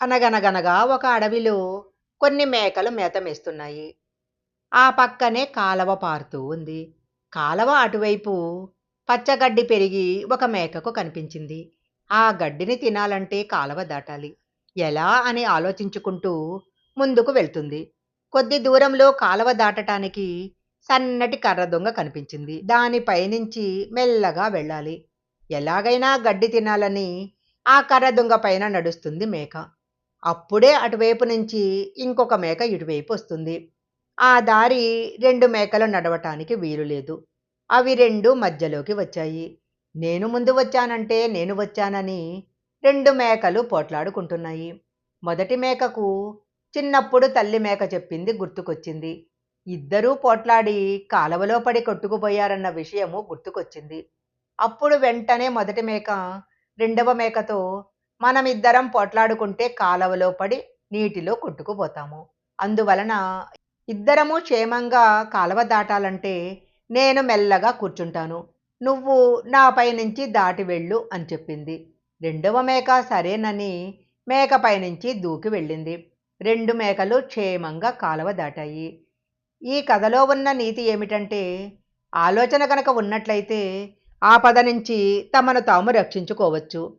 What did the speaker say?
అనగనగనగా ఒక అడవిలో కొన్ని మేకలు మేతమేస్తున్నాయి. ఆ పక్కనే కాలవ పారుతూ ఉంది. కాలవ అటువైపు పచ్చగడ్డి పెరిగి ఒక మేకకు కనిపించింది. ఆ గడ్డిని తినాలంటే కాలవ దాటాలి. ఎలా అని ఆలోచించుకుంటూ ముందుకు వెళ్తుంది. కొద్ది దూరంలో కాలవ దాటటానికి సన్నటి కర్ర దొంగ కనిపించింది. దానిపైనుంచి మెల్లగా వెళ్ళాలి. ఎలాగైనా గడ్డి తినాలని ఆ కర్ర దొంగ పైన నడుస్తుంది మేక. అప్పుడే అటువైపు నుంచి ఇంకొక మేక ఇటువైపు వస్తుంది. ఆ దారి రెండు మేకలు నడవటానికి వీలు లేదు. అవి రెండు మధ్యలోకి వచ్చాయి. నేను ముందు వచ్చానంటే నేను వచ్చానని రెండు మేకలు పోట్లాడుకుంటున్నాయి. మొదటి మేకకు చిన్నప్పుడు తల్లి మేక చెప్పింది గుర్తుకొచ్చింది. ఇద్దరూ పోట్లాడి కాలవలో పడి కొట్టుకుపోయారన్న విషయము గుర్తుకొచ్చింది. అప్పుడు వెంటనే మొదటి మేక రెండవ మేకతో మనమిద్దరం పోట్లాడుకుంటే కాలవలో పడి నీటిలో కొట్టుకుపోతాము. అందువలన ఇద్దరము క్షేమంగా కాలవ దాటాలంటే నేను మెల్లగా కూర్చుంటాను. నువ్వు నాపై నుంచి దాటి వెళ్ళు అని చెప్పింది. రెండవ మేక సరేనని మేకపై నుంచి దూకి వెళ్ళింది. రెండు మేకలు క్షేమంగా కాలవ దాటాయి. ఈ కథలో ఉన్న నీతి ఏమిటంటే ఆలోచన కనుక ఉన్నట్లయితే ఆపద నుంచి తమను తాము రక్షించుకోవచ్చు.